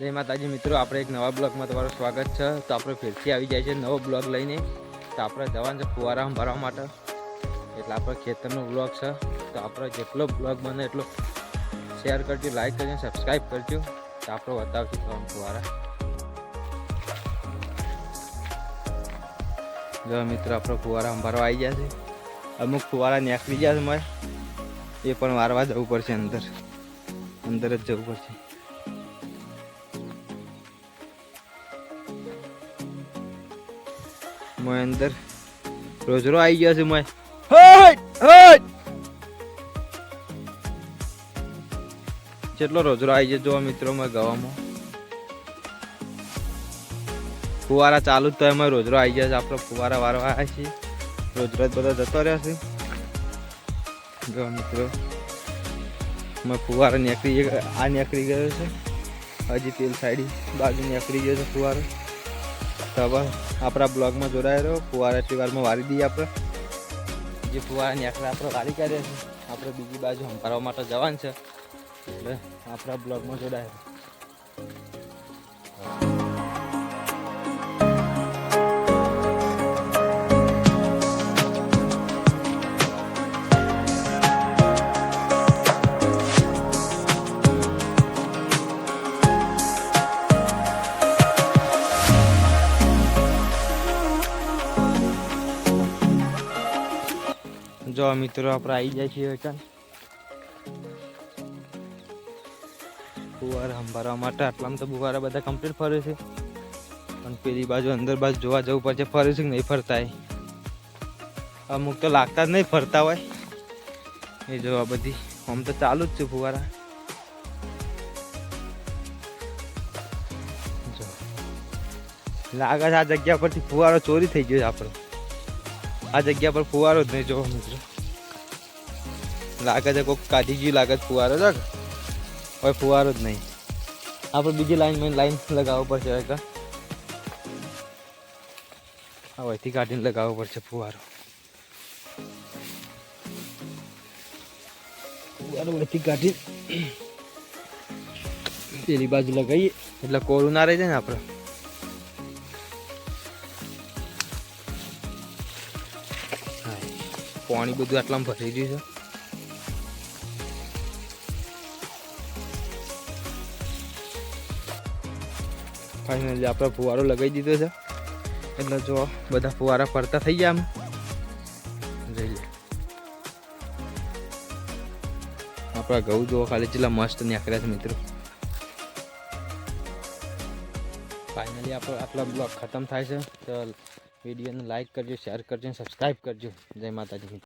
જય માતાજી, મિત્રો, આપણે એક નવા બ્લોગમાં તમારું સ્વાગત છે. તો આપણે ફેરથી આવી જાય છે નવો બ્લોગ લઈને. તો આપણે જવાનું છે ફુવારા ભરવા માટે. એટલે આપણે ખેતરનો બ્લોગ છે. તો આપણે જેટલો બ્લોગ બને એટલો શેર કરજો, લાઈક કરજો, સબસ્ક્રાઈબ કરજો. તો આપણે બતાવશું તમને ફુવારા. જો મિત્રો, આપણે ફુવારા ભરવા આવી ગયા છે. અમુક ફુવારા નીકળી ગયા છે મારે. એ પણ વારવા જવું પડશે અંદર. અંદર જ જવું પડશે. મોય અંદર. રોજરો આવી ગયો છે મોય. જેટલો રોજરો આવી ગયો જોવા મિત્રો માં ગવામાં. ફુવારા ચાલુ તો એમાં રોજરો આવી ગયા છે. આપણો ફુવારા વારવા આવ્યા રોજરો રોજ બધો જતો રહ્યો છે. જો મિત્રો મેં ફુવારો નીકળી આ નીકળી ગયો છે. હજી પેલ સાઈડ બાજુ નીકળી ગયો છે ફુવારો. તો આપણા બ્લોગમાં જોડાયા રહ્યો ફુવારા એટલી વારી દઈએ આપણે. જે ફુવારા નીકળે આપણે વારી કાઢીએ છીએ. આપણે બીજી બાજુ હંભારવા માટે જવાનું છે. એટલે આપણા બ્લોગમાં જોડાયા જો મિત્રો આપણે આવી જાય છીએ કાન ફુવારા સંભાળવા માટે આટલામાં તો ફુવારા બધા કમ્પ્લીટ ફરે છે. પણ પેલી બાજુ અંદર બાજુ જોવા જવું પડશે ફરે છે કે નહીં ફરતા અમુક તો લાગતા જ નહીં ફરતા હોય. એ જોવા બધી, આમ તો ચાલુ જ છે ફુવારા. લાગે છે આ જગ્યા પરથી ફુવારો ચોરી થઈ ગયો છે આપણો. આ જગ્યા પર ફુવારો જ નહીં જોવા મિત્રો. લાગે છે કોઈક કાઢી ગયું લાગે છે ફુવારો છે હવે ફુવારો જ નહીં. આપણે બીજી લાઈન લાઈન લગાવવો પડશે હવે કાં હવેથી કાઢીને લગાવવો પડશે ફુવારો. ફુવારો હવેથી કાઢી પેલી બાજુ લગાવીએ. એટલે કોરું ના રહી જાય ને આપણે? પાણી બધું આટલામાં ભરી ગયું છે. ફાઇનલી આપણે ફુવારો લગાવી દીધો છે. એટલે જો બધા ફુવારા ફરતા થઈ ગયા આમ. જોઈ આપણા ઘઉં જો ખાલી જેટલા મસ્ત નીકળ્યા છે મિત્રો. ફાઇનલી આપણો આટલા બ્લોક ખતમ થાય છે. તો વિડીયોને લાઇક કરજો શેર કરજો સબસ્ક્રાઈબ કરજો. જય માતાજી.